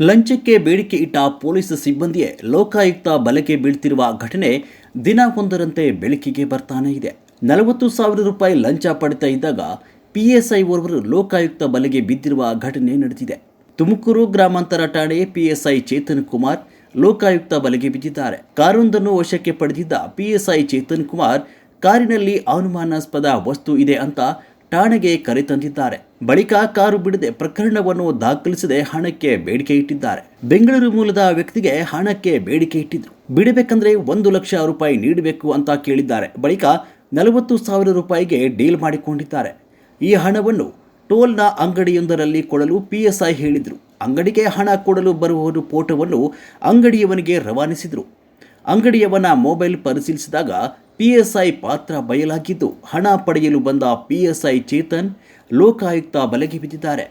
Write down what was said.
ಲಂಚಕ್ಕೆ ಬೇಡಿಕೆ ಇಟ್ಟ ಪೊಲೀಸ್ ಸಿಬ್ಬಂದಿಯೇ ಲೋಕಾಯುಕ್ತ ಬಲೆಗೆ ಬೀಳ್ತಿರುವ ಘಟನೆ ದಿನ ಒಂದರಂತೆ ಬೆಳಕಿಗೆ ಬರ್ತಾನೆ ಇದೆ. ನಲವತ್ತು ಸಾವಿರ ರೂಪಾಯಿ ಲಂಚ ಪಡಿತಾ ಇದ್ದಾಗ ಪಿಎಸ್ಐ ಓರ್ವರು ಲೋಕಾಯುಕ್ತ ಬಲೆಗೆ ಬಿದ್ದಿರುವ ಘಟನೆ ನಡೆದಿದೆ. ತುಮಕೂರು ಗ್ರಾಮಾಂತರ ಠಾಣೆ ಪಿಎಸ್ಐ ಚೇತನ್ ಕುಮಾರ್ ಲೋಕಾಯುಕ್ತ ಬಲೆಗೆ ಬಿದ್ದಿದ್ದಾರೆ. ಕಾರೊಂದನ್ನು ವಶಕ್ಕೆ ಪಡೆದಿದ್ದ ಪಿಎಸ್ಐ ಚೇತನ್ ಕುಮಾರ್ ಕಾರಿನಲ್ಲಿ ಅನುಮಾನಾಸ್ಪದ ವಸ್ತು ಇದೆ ಅಂತ ಠಾಣೆಗೆ ಕರೆತಂದಿದ್ದಾರೆ ಬಳಿಕ ಕಾರು ಬಿಡದೆ ಪ್ರಕರಣವನ್ನು ದಾಖಲಿಸದೆ ಹಣಕ್ಕೆ ಬೇಡಿಕೆ ಇಟ್ಟಿದ್ದಾರೆ. ಬೆಂಗಳೂರು ಮೂಲದ ವ್ಯಕ್ತಿಗೆ ಹಣಕ್ಕೆ ಬೇಡಿಕೆ ಇಟ್ಟಿದ್ರು. ಬಿಡಬೇಕಂದ್ರೆ ಒಂದು ಲಕ್ಷ ರೂಪಾಯಿ ನೀಡಬೇಕು ಅಂತ ಕೇಳಿದ್ದಾರೆ. ಬಳಿಕ ನಲವತ್ತು ಸಾವಿರ ರೂಪಾಯಿಗೆ ಡೀಲ್ ಮಾಡಿಕೊಂಡಿದ್ದಾರೆ. ಈ ಹಣವನ್ನು ಟೋಲ್ನ ಅಂಗಡಿಯೊಂದರಲ್ಲಿ ಕೊಡಲು ಪಿಎಸ್ಐ ಹೇಳಿದರು. ಅಂಗಡಿಗೆ ಹಣ ಕೊಡಲು ಬರುವವರು ಫೋಟೋವನ್ನು ಅಂಗಡಿಯವನಿಗೆ ರವಾನಿಸಿದರು. ಅಂಗಡಿಯವನ ಮೊಬೈಲ್ ಪರಿಶೀಲಿಸಿದಾಗ ಪಿಎಸ್ಐ ಪಾತ್ರ ಬಯಲಾಗಿದ್ದು ಹಣ ಪಡೆಯಲು ಬಂದ ಪಿಎಸ್ಐ ಚೇತನ್ ಲೋಕಾಯುಕ್ತ ಬಲೆಗೆ ಬಿದ್ದಿದ್ದಾರೆ.